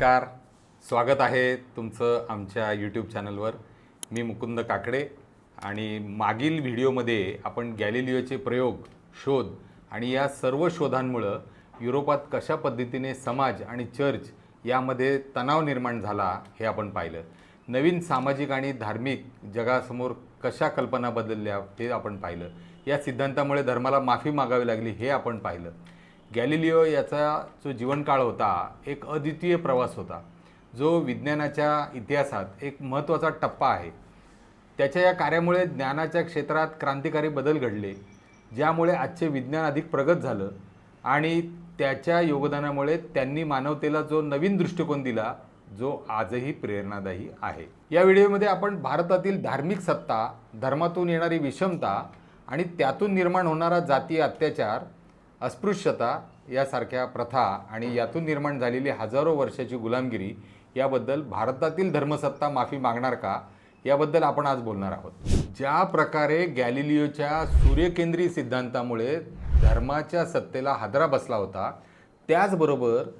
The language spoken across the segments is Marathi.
नमस्कार. स्वागत आहे तुमचं आमच्या यूट्यूब चॅनलवर मी मुकुंद काकडे आणि मागील व्हिडिओमध्ये आपण गॅलिलिओचे प्रयोग शोध आणि या सर्व शोधांमुळं युरोपात कशा पद्धतीने समाज आणि चर्च यामध्ये तणाव निर्माण झाला हे आपण पाहिलं. नवीन सामाजिक आणि धार्मिक जगासमोर कशा कल्पना बदलल्या हे आपण पाहिलं. या सिद्धांतामुळे धर्माला माफी मागावी लागली हे आपण पाहिलं. गॅलिलिओ याचा जो जीवनकाळ होता एक अद्वितीय प्रवास होता. जो विज्ञानाच्या इतिहासात एक महत्त्वाचा टप्पा आहे. त्याच्या या कार्यामुळे ज्ञानाच्या क्षेत्रात क्रांतिकारी बदल घडले ज्यामुळे आजचे विज्ञान अधिक प्रगत झालं आणि त्याच्या योगदानामुळे त्यांनी मानवतेला जो नवीन दृष्टिकोन दिला जो आजही प्रेरणादायी आहे. या व्हिडिओमध्ये आपण भारतातील धार्मिक सत्ता धर्मातून येणारी विषमता आणि त्यातून निर्माण होणारा जातीय अत्याचार अस्पृश्यता यासारख्या प्रथा आणि यातून निर्माण झालेली हजारो वर्षाची गुलामगिरी याबद्दल भारतातील धर्मसत्ता माफी मागणार का? याबद्दल आपण आज बोलणार आहोत. ज्या प्रकारे गॅलिलिओच्या सूर्यकेंद्री सिद्धांतामुळे धर्माच्या सत्तेला हादरा बसला होता त्याचबरोबर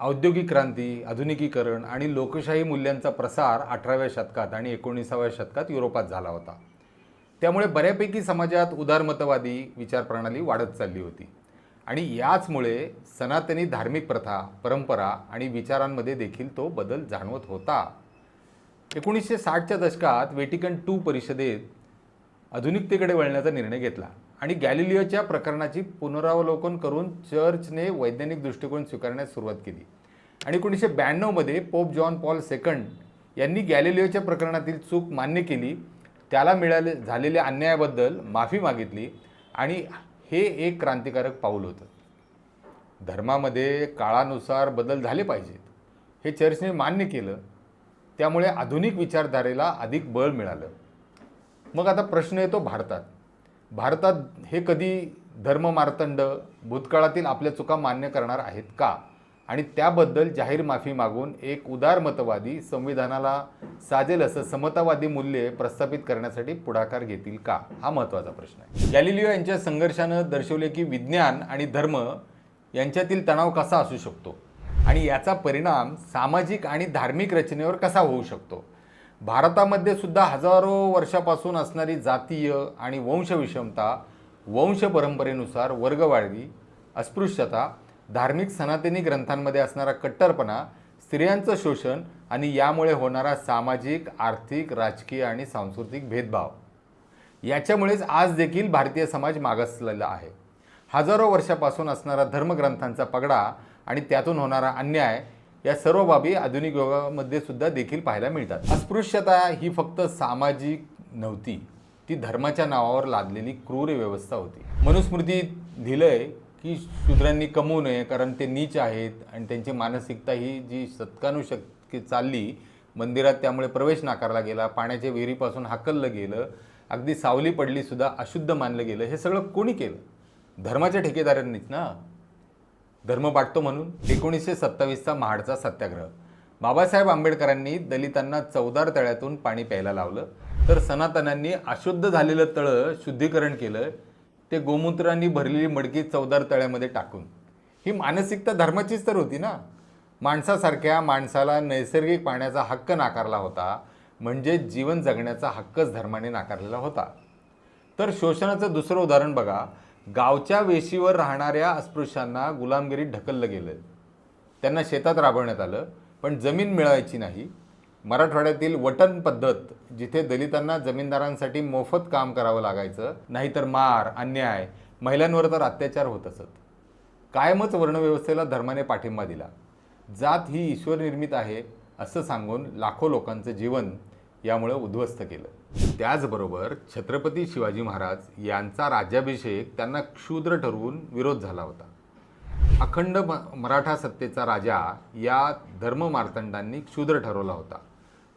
औद्योगिक क्रांती आधुनिकीकरण आणि लोकशाही मूल्यांचा प्रसार अठराव्या शतकात आणि एकोणीसाव्या शतकात युरोपात झाला होता. त्यामुळे बऱ्यापैकी समाजात उदारमतवादी विचारप्रणाली वाढत चालली होती. आणि याचमुळे सनातनी धार्मिक प्रथा परंपरा आणि विचारांमध्ये देखील तो बदल जाणवत होता. एकोणीसशे साठच्या दशकात वेटिकन टू परिषदेत आधुनिकतेकडे वळण्याचा निर्णय घेतला आणि गॅलिलिओच्या प्रकरणाची पुनरावलोकन करून चर्चने वैज्ञानिक दृष्टिकोन स्वीकारण्यास सुरुवात केली. आणि एकोणीसशे ब्याण्णवमध्ये पोप जॉन पॉल सेकंड यांनी गॅलिलिओच्या प्रकरणातील चूक मान्य केली. त्याला मिळाले झालेल्या अन्यायाबद्दल माफी मागितली आणि हे एक क्रांतिकारक पाऊल होतं. धर्मामध्ये काळानुसार बदल झाले पाहिजेत. हे चर्चने मान्य केलं. त्यामुळे आधुनिक विचारधारेला अधिक बळ मिळालं. मग आता प्रश्न येतो भारतात. भारतात हे कधी धर्ममार्तंड भूतकाळातील आपल्या चुका मान्य करणार आहेत का? आणि त्याबद्दल जाहीर माफी मागून एक उदारमतवादी संविधानाला साजेल असं समतावादी मूल्ये प्रस्थापित करण्यासाठी पुढाकार घेतील का? हा महत्त्वाचा प्रश्न आहे. गॅलिलिओ यांच्या संघर्षानं दर्शवले की विज्ञान आणि धर्म यांच्यातील तणाव कसा असू शकतो? आणि याचा परिणाम सामाजिक आणि धार्मिक रचनेवर कसा होऊ शकतो? भारतामध्ये सुद्धा हजारो वर्षापासून असणारी जातीय आणि वंशविषमता वंश परंपरेनुसार वर्गवाढी अस्पृश्यता धार्मिक सनातनी ग्रंथांमध्ये असणारा कट्टरपणा स्त्रियांचं शोषण आणि यामुळे होणारा सामाजिक आर्थिक राजकीय आणि सांस्कृतिक भेदभाव. याच्यामुळेच आज देखील भारतीय समाज मागासलेला आहे. हजारो वर्षापासून असणारा धर्मग्रंथांचा पगडा आणि त्यातून होणारा अन्याय या सर्व बाबी आधुनिक युगामध्ये सुद्धा देखील पाहायला मिळतात. अस्पृश्यता ही फक्त सामाजिक नव्हती ती धर्माच्या नावावर लादलेली क्रूर व्यवस्था होती. मनुस्मृतीत लिहिलंय की शूद्रांनी कमवू नये कारण ते नीच आहेत आणि त्यांची मानसिकता ही जी शतकानुशतके चालली मंदिरात त्यामुळे प्रवेश नाकारला गेला पाण्याच्या विहिरीपासून हाकललं गेलं अगदी सावली पडलीसुद्धा अशुद्ध मानलं गेलं हे सगळं कोणी केलं? धर्माच्या ठेकेदारांनीच ना? धर्म बाटतो म्हणून एकोणीसशे सत्तावीसचा महाडचा सत्याग्रह. बाबासाहेब आंबेडकरांनी दलितांना चौदार तळ्यातून पाणी प्यायला लावलं तर सनातनांनी अशुद्ध झालेलं तळं शुद्धीकरण केलं ते गोमूत्रांनी भरलेली मडकी चौदार तळ्यामध्ये टाकून. ही मानसिकता धर्माचीच तर होती ना. माणसासारख्या माणसाला नैसर्गिक पाण्याचा हक्क नाकारला होता म्हणजे जीवन जगण्याचा हक्कच धर्माने नाकारलेला होता. तर शोषणाचं दुसरं उदाहरण बघा. गावच्या वेशीवर राहणाऱ्या अस्पृश्यांना गुलामगिरीत ढकललं गेलं. त्यांना शेतात राबवण्यात आलं पण जमीन मिळायची नाही. मराठवाड्यातील वटन पद्धत जिथे दलितांना जमीनदारांसाठी मोफत काम करावं लागायचं नाहीतर मार अन्याय महिलांवर तर अत्याचार होत असत. कायमच वर्णव्यवस्थेला धर्माने पाठिंबा दिला. जात ही ईश्वर निर्मित आहे असं सांगून लाखो लोकांचं जीवन यामुळं उद्ध्वस्त केलं. त्याचबरोबर छत्रपती शिवाजी महाराज यांचा राज्याभिषेक त्यांना क्षुद्र ठरवून विरोध झाला होता. अखंड म मराठा सत्तेचा राजा या धर्ममार्तंडांनी क्षुद्र ठरवला होता.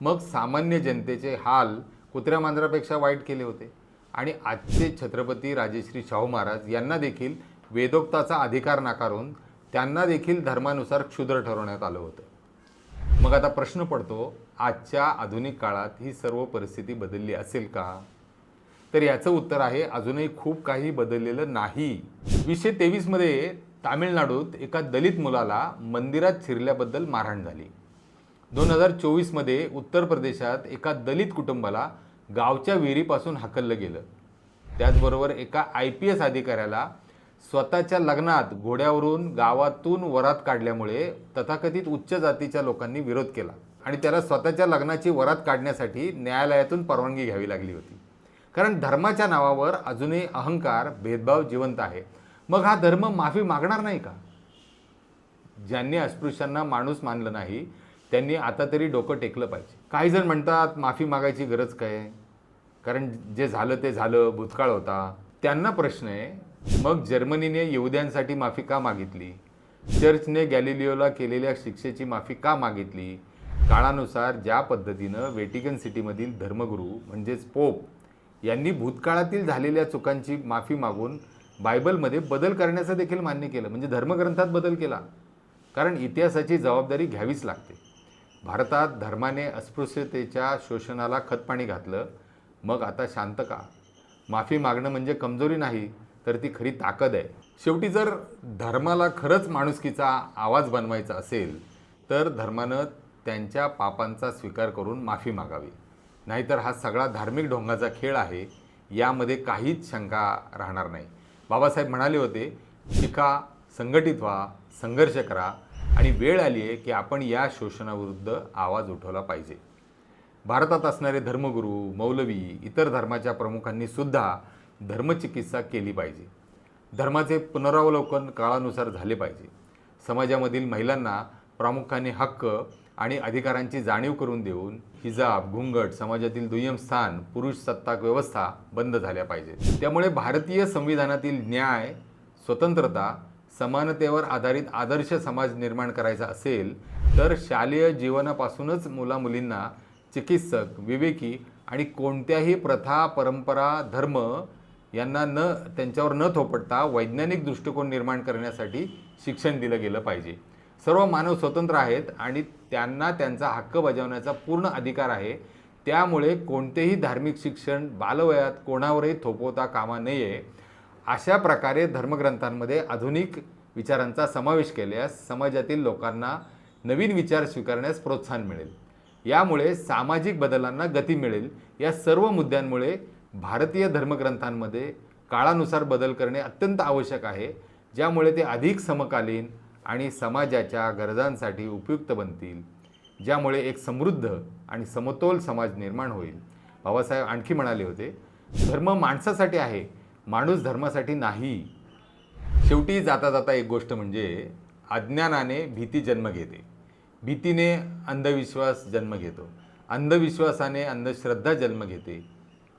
मग सामान्य जनतेचे हाल कुत्र्या मांजरापेक्षा वाईट केले होते. आणि आजचे छत्रपती राजेश्री शाहू महाराज यांना देखील वेदोक्ताचा अधिकार नाकारून त्यांना देखील धर्मानुसार क्षुद्र ठरवण्यात आलं होतं. मग आता प्रश्न पडतो आजच्या आधुनिक काळात ही सर्व परिस्थिती बदलली असेल का? तर याचं उत्तर आहे अजूनही खूप काही बदललेलं नाही. वीसशे तेवीसमध्ये तामिळनाडूत एका दलित मुलाला मंदिरात शिरल्याबद्दल मारहाण झाली. दोन हजार चोवीसमध्ये उत्तर प्रदेशात एका दलित कुटुंबाला गावच्या विहिरीपासून हाकललं गेलं. त्याचबरोबर एका आय पी एस अधिकाऱ्याला स्वतःच्या लग्नात घोड्यावरून गावातून वरात काढल्यामुळे तथाकथित उच्च जातीच्या लोकांनी विरोध केला आणि त्याला स्वतःच्या लग्नाची वरात काढण्यासाठी न्यायालयातून परवानगी घ्यावी लागली होती. कारण धर्माच्या नावावर अजूनही अहंकार भेदभाव जिवंत आहे. मग हा धर्म माफी मागणार नाही का? ज्यांनी अस्पृश्यांना माणूस मानलं नाही त्यांनी आता तरी डोकं टेकलं पाहिजे. काही जण म्हणतात माफी मागायची गरज काय कारण जे झालं ते झालं भूतकाळ होता. त्यांना प्रश्न आहे मग जर्मनीने यहुद्यांसाठी माफी का मागितली? चर्चने गॅलिलिओला केलेल्या शिक्षेची माफी का मागितली? काळानुसार ज्या पद्धतीनं वेटिकन सिटीमधील धर्मगुरू म्हणजेच पोप यांनी भूतकाळातील झालेल्या चुकांची माफी मागून बायबलमध्ये बदल करण्याचं देखील मान्य केलं. म्हणजे धर्मग्रंथात बदल केला. कारण इतिहासाची जबाबदारी घ्यावीच लागते. भारतात धर्माने अस्पृश्यतेच्या शोषणाला खतपाणी घातलं. मग आता शांत का? माफी मागणं म्हणजे कमजोरी नाही तर ती खरी ताकद आहे. शेवटी जर धर्माला खरंच माणुसकीचा आवाज बनवायचा असेल तर धर्मानं त्यांच्या पापांचा स्वीकार करून माफी मागावी. नाहीतर हा सगळा धार्मिक ढोंगाचा खेळ आहे यामध्ये काहीच शंका राहणार नाही. बाबासाहेब म्हणाले होते शिका संघटित व्हा संघर्ष करा आणि वेळ आली आहे की आपण या शोषणाविरुद्ध आवाज उठवला पाहिजे. भारतात असणारे धर्मगुरू मौलवी इतर धर्माच्या प्रमुखांनी सुद्धा धर्मचिकित्सा केली पाहिजे. धर्माचे पुनरावलोकन काळानुसार झाले पाहिजे. समाजामधील महिलांना प्रामुख्याने हक्क आणि अधिकारांची जाणीव करून देऊन हिजाब घुंगट समाजातील दुय्यम स्थान पुरुष सत्ताक व्यवस्था बंद झाल्या पाहिजे त्यामुळे भारतीय संविधानातील न्याय स्वतंत्रता समानतेवर आधारित आदर्श समाज निर्माण करायचा असेल तर शालेय जीवनापासूनच मुलामुलींना चिकित्सक विवेकी आणि कोणत्याही प्रथा परंपरा धर्म यांना न त्यांच्यावर न थोपटता वैज्ञानिक दृष्टिकोन निर्माण करण्यासाठी शिक्षण दिलं गेलं पाहिजे. सर्व मानव स्वतंत्र आहेत आणि त्यांना त्यांचा हक्क बजावण्याचा पूर्ण अधिकार आहे. त्यामुळे कोणतेही धार्मिक शिक्षण बालवयात कोणावरही थोपवता कामा नये. अशा प्रकारे धर्मग्रंथांमध्ये आधुनिक विचारांचा समावेश केल्यास समाजातील लोकांना नवीन विचार स्वीकारण्यास प्रोत्साहन मिळेल. यामुळे सामाजिक बदलांना गती मिळेल. या सर्व मुद्द्यांमुळे भारतीय धर्मग्रंथांमध्ये काळानुसार बदल करणे अत्यंत आवश्यक आहे. ज्यामुळे ते अधिक समकालीन आणि समाजाच्या गरजांसाठी उपयुक्त बनतील. ज्यामुळे एक समृद्ध आणि समतोल समाज निर्माण होईल. बाबासाहेब आणखी म्हणाले होते धर्म माणसासाठी आहे माणूस धर्मासाठी नाही. शेवटी जाता जाता एक गोष्ट म्हणजे अज्ञानाने भीती जन्म घेते. भीतीने अंधविश्वास जन्म घेतो. अंधविश्वासाने अंधश्रद्धा जन्म घेते.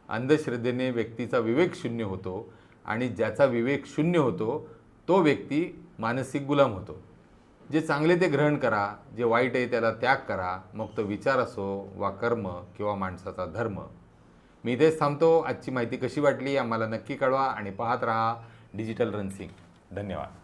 अंधश्रद्धेने व्यक्तीचा विवेक शून्य होतो आणि ज्याचा विवेक शून्य होतो तो व्यक्ती मानसिक गुलाम होतो. जे चांगले ते ग्रहण करा जे वाईट आहे त्याला त्याग करा मग तो विचार असो वा कर्म किंवा माणसाचा धर्म. मी इथेच थांबतो. आजची माहिती कशी वाटली आम्हाला नक्की कळवा आणि पाहत राहा डिजिटल रनसिंग धन्यवाद.